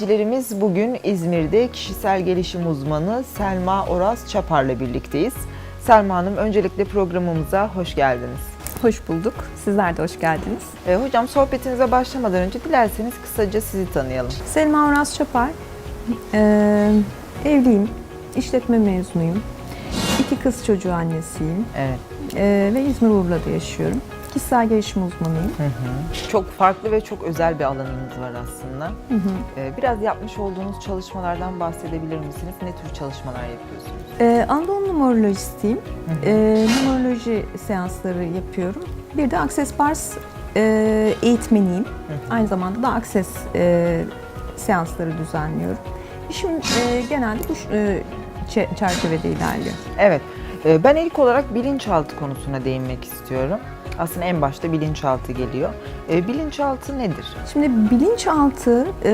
İzleyicilerimiz bugün İzmir'de kişisel gelişim uzmanı Selma Oraz Çapar'la birlikteyiz. Selma Hanım öncelikle programımıza hoş geldiniz. Hoş bulduk. Sizler de hoş geldiniz. Ee, hocam sohbetinize başlamadan önce dilerseniz kısaca sizi tanıyalım. Selma Uras Çapar. Ee, evliyim. İşletme mezunuyum. İki kız çocuğu annesiyim. Evet. Ee, ve İzmir Urla'da yaşıyorum. Kişisel gelişim uzmanıyım. Çok farklı ve çok özel bir alanınız var aslında. Ee, biraz yapmış olduğunuz çalışmalardan bahsedebilir misiniz? Ne tür çalışmalar yapıyorsunuz? Ee, Anadolu numerolojistiyim. Ee, numeroloji seansları yapıyorum. Bir de Access Bars e, eğitmeniyim. Aynı zamanda da Access e, seansları düzenliyorum. İşim e, genelde bu e, çe- çerçevede ilerliyor. Evet. Ee, Ben ilk olarak bilinçaltı konusuna değinmek istiyorum. Aslında en başta bilinçaltı geliyor. Ee, Bilinçaltı nedir? Şimdi bilinçaltı e,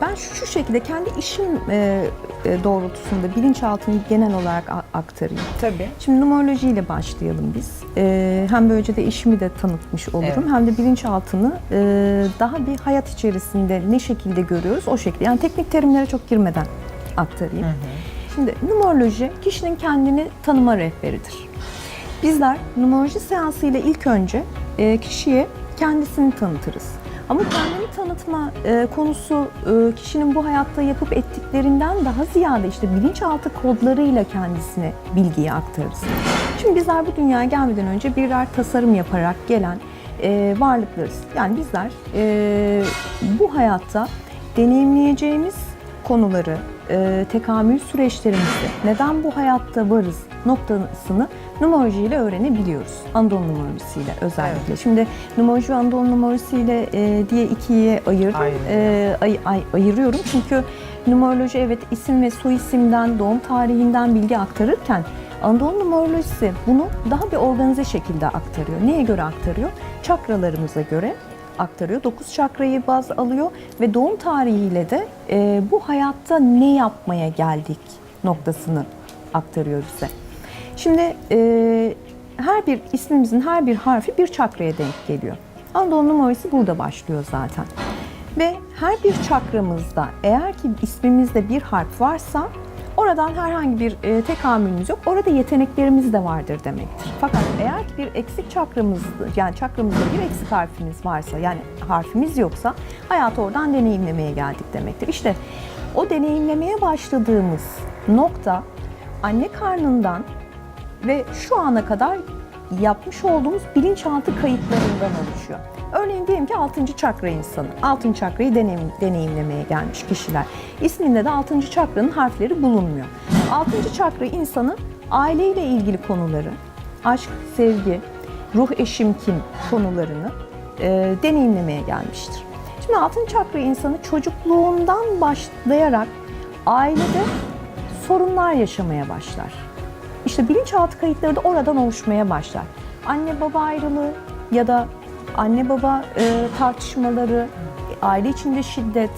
ben şu, şekilde kendi işim e, e, doğrultusunda bilinçaltını genel olarak aktarayım. Tabii. Şimdi numerolojiyle başlayalım biz. E, hem böylece de işimi de tanıtmış olurum Evet. hem de bilinçaltını e, daha bir hayat içerisinde ne şekilde görüyoruz o şekilde. Yani teknik terimlere çok girmeden aktarayım. Şimdi numeroloji kişinin kendini tanıma rehberidir. Bizler numeroloji seansıyla ilk önce e, kişiye kendisini tanıtırız. Ama kendini tanıtma e, konusu e, kişinin bu hayatta yapıp ettiklerinden daha ziyade işte bilinçaltı kodlarıyla kendisine bilgiyi aktarırız. Şimdi bizler bu dünyaya gelmeden önce birer tasarım yaparak gelen varlıklarız. Yani bizler bu hayatta deneyimleyeceğimiz konuları, e, tekamül süreçlerimizi, neden bu hayatta varız noktasını numerolojiyle öğrenebiliyoruz. Anadolu numerolojisiyle özellikle. Şimdi numeroloji ve Anadolu numerolojisiyle e, diye ikiye. Aynen. E, ay- ay- ayırıyorum çünkü numeroloji evet isim ve soyisimden, doğum tarihinden bilgi aktarırken Anadolu numerolojisi bunu daha bir organize şekilde aktarıyor. Neye göre aktarıyor? Çakralarımıza göre aktarıyor. 9 çakrayı baz alıyor ve doğum tarihiyle de e, bu hayatta ne yapmaya geldik noktasını aktarıyor bize. Şimdi e, her bir ismimizin her bir harfi bir çakraya denk geliyor. Anadolu numarası burada başlıyor zaten. Ve her bir çakramızda eğer ki ismimizde bir harf varsa oradan herhangi bir e, tekamülümüz yok. Orada yeteneklerimiz de vardır demektir. Fakat eğer ki bir eksik çakramız yani çakramızda bir eksik harfimiz varsa yani harfimiz yoksa hayatı oradan deneyimlemeye geldik demektir. İşte o deneyimlemeye başladığımız nokta anne karnından ve şu ana kadar yapmış olduğumuz bilinçaltı kayıtlarından oluşuyor. Örneğin diyelim ki 6. çakra insanı. 6. çakrayı deneyim, deneyimlemeye gelmiş kişiler. İsminde de 6. çakranın harfleri bulunmuyor. 6. çakra insanı aileyle ilgili konuları, aşk, sevgi, ruh eşim kim konularını e, deneyimlemeye gelmiştir. Şimdi 6. çakra insanı çocukluğundan başlayarak ailede sorunlar yaşamaya başlar. İşte bilinçaltı kayıtları da oradan oluşmaya başlar. Anne baba ayrılığı ya da anne baba e, tartışmaları, aile içinde şiddet,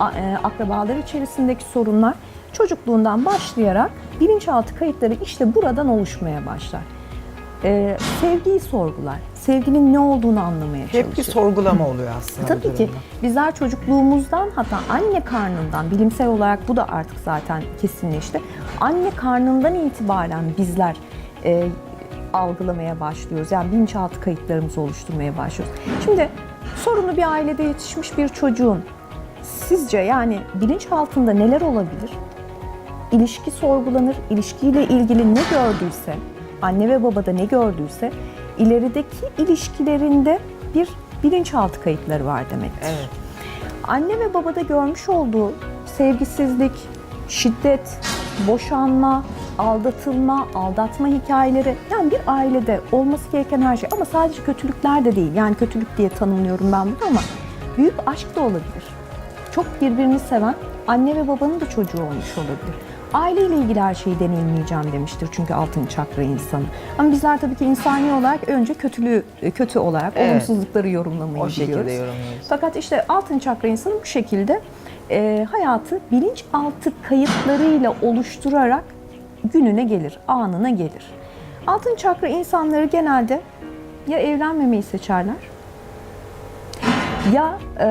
a- e, akrabalar içerisindeki sorunlar çocukluğundan başlayarak bilinçaltı kayıtları işte buradan oluşmaya başlar. E, sevgiyi sorgular. Sevginin ne olduğunu anlamaya çalışır. Hep bir sorgulama oluyor aslında. Tabii ki bizler çocukluğumuzdan hatta anne karnından bilimsel olarak bu da artık zaten kesinleşti. Anne karnından itibaren bizler e, algılamaya başlıyoruz. Yani bilinçaltı kayıtlarımızı oluşturmaya başlıyoruz. Şimdi sorunu bir ailede yetişmiş bir çocuğun sizce yani bilinçaltında neler olabilir? İlişki sorgulanır. İlişkiyle ilgili ne gördüyse, anne ve babada ne gördüyse ilerideki ilişkilerinde bir bilinçaltı kayıtları var demektir. Evet. Anne ve babada görmüş olduğu sevgisizlik, şiddet, boşanma, aldatılma, aldatma hikayeleri yani bir ailede olması gereken her şey ama sadece kötülükler de değil. Yani kötülük diye tanımlıyorum ben bunu ama büyük aşk da olabilir. çok birbirini seven anne ve babanın da çocuğu olmuş olabilir. Aileyle ilgili her şeyi deneyimleyeceğim demiştir çünkü altın çakra insanı. Ama bizler tabii ki insani olarak önce kötülüğü kötü olarak Evet. olumsuzlukları yorumlamayı O şekilde biliyoruz. yorumluyoruz. Fakat işte altın çakra insanı bu şekilde e, hayatı bilinçaltı kayıtlarıyla oluşturarak gününe gelir, anına gelir. Altın çakra insanları genelde ya evlenmemeyi seçerler ya e,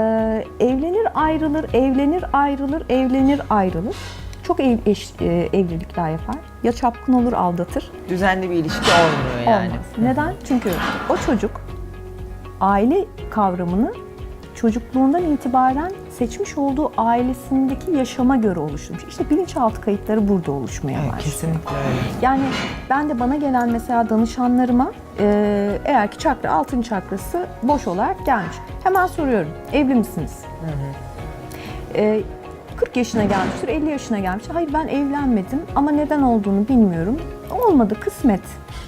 evlenir ayrılır, evlenir ayrılır, evlenir ayrılır. Çok ev, eş, e, evlilikler yapar. Ya çapkın olur, aldatır. Düzenli bir ilişki olmuyor yani. Olmaz. Neden? Çünkü o çocuk aile kavramını çocukluğundan itibaren seçmiş olduğu ailesindeki yaşama göre oluşturmuş. İşte bilinçaltı kayıtları burada oluşmaya Evet, başlıyor. kesinlikle öyle. Yani ben de bana gelen mesela danışanlarıma e, eğer ki çakra altın çakrası boş olarak gelmiş. Hemen soruyorum. Evli misiniz? E, 40 yaşına gelmiştir, 50 yaşına gelmiştir. Hayır ben evlenmedim ama neden olduğunu bilmiyorum. Olmadı kısmet.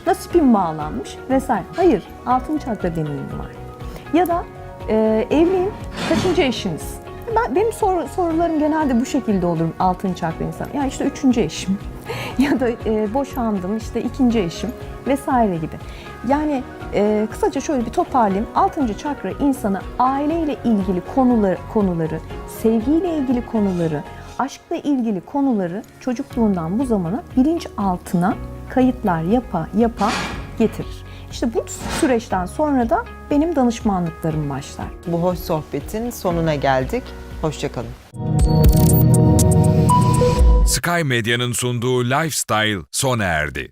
Nasibim bağlanmış vesaire. Hayır altın çakra deneyimi var. Ya da e, evliyim, kaçıncı eşiniz? Ben, benim sor- sorularım genelde bu şekilde olur altın çakra insan. Ya işte üçüncü eşim ya da e, boşandım işte ikinci eşim vesaire gibi. Yani e, kısaca şöyle bir toparlayayım. Altıncı çakra insanı aileyle ilgili konuları, konuları, sevgiyle ilgili konuları, aşkla ilgili konuları çocukluğundan bu zamana bilinç altına kayıtlar yapa yapa getirir. İşte bu süreçten sonra da benim danışmanlıklarım başlar. Bu hoş sohbetin sonuna geldik. Hoşçakalın. Sky Medya'nın sunduğu Lifestyle sona erdi.